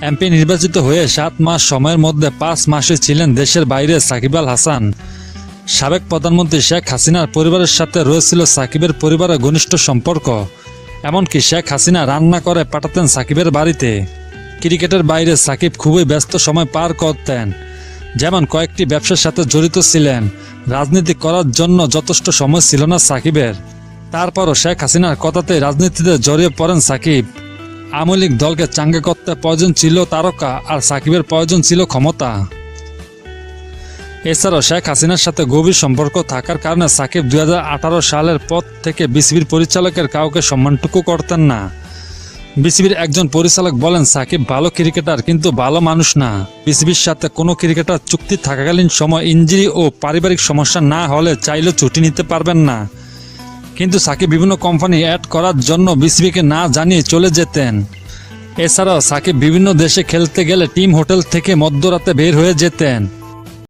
MP নির্বাচিত হয়ে সাত মাস সময়ের মধ্যে পাঁচ মাসে ছিলেন দেশের বাইরে সাকিব আল হাসান। সাবেক প্রধানমন্ত্রী শেখ হাসিনার পরিবারের সাথে রয়েছিল সাকিবের পরিবারের ঘনিষ্ঠ সম্পর্ক। এমনকি শেখ হাসিনা রান্না করে পাঠাতেন সাকিবের বাড়িতে। ক্রিকেটের বাইরে সাকিব খুবই ব্যস্ত সময় পার করতেন। যেমন কয়েকটি ব্যবসার সাথে জড়িত ছিলেন। রাজনীতি করার জন্য যথেষ্ট সময় ছিল না সাকিবের। তারপরও শেখ হাসিনার কথাতে রাজনীতিতে জড়িয়ে পড়েন সাকিব। আওয়ামী লীগ দলকে চাঙ্গে করতে প্রয়োজন ছিল তারকা আর সাকিবের প্রয়োজন ছিল ক্ষমতা। এছাড়াও শেখ হাসিনার সাথে গভীর সম্পর্ক থাকার কারণে সাকিব দু হাজার আঠারো সালের পর থেকে বিসিবির পরিচালকের কাউকে সম্মানটুকু করতেন না। বিসিবির একজন পরিচালক বলেন, সাকিব ভালো ক্রিকেটার, কিন্তু ভালো মানুষ না। বিসিবির সাথে কোনো ক্রিকেটার চুক্তি থাকাকালীন সময় ইঞ্জুরি ও পারিবারিক সমস্যা না হলে চাইলেও ছুটি নিতে পারবেন না। কিন্তু সাকিব বিভিন্ন কোম্পানি অ্যাড করার জন্য বিসিবিকে না জানিয়ে চলে যেতেন। এছাড়াও সাকিব বিভিন্ন দেশে খেলতে গেলে টিম হোটেল থেকে মধ্যরাতে বের হয়ে যেতেন।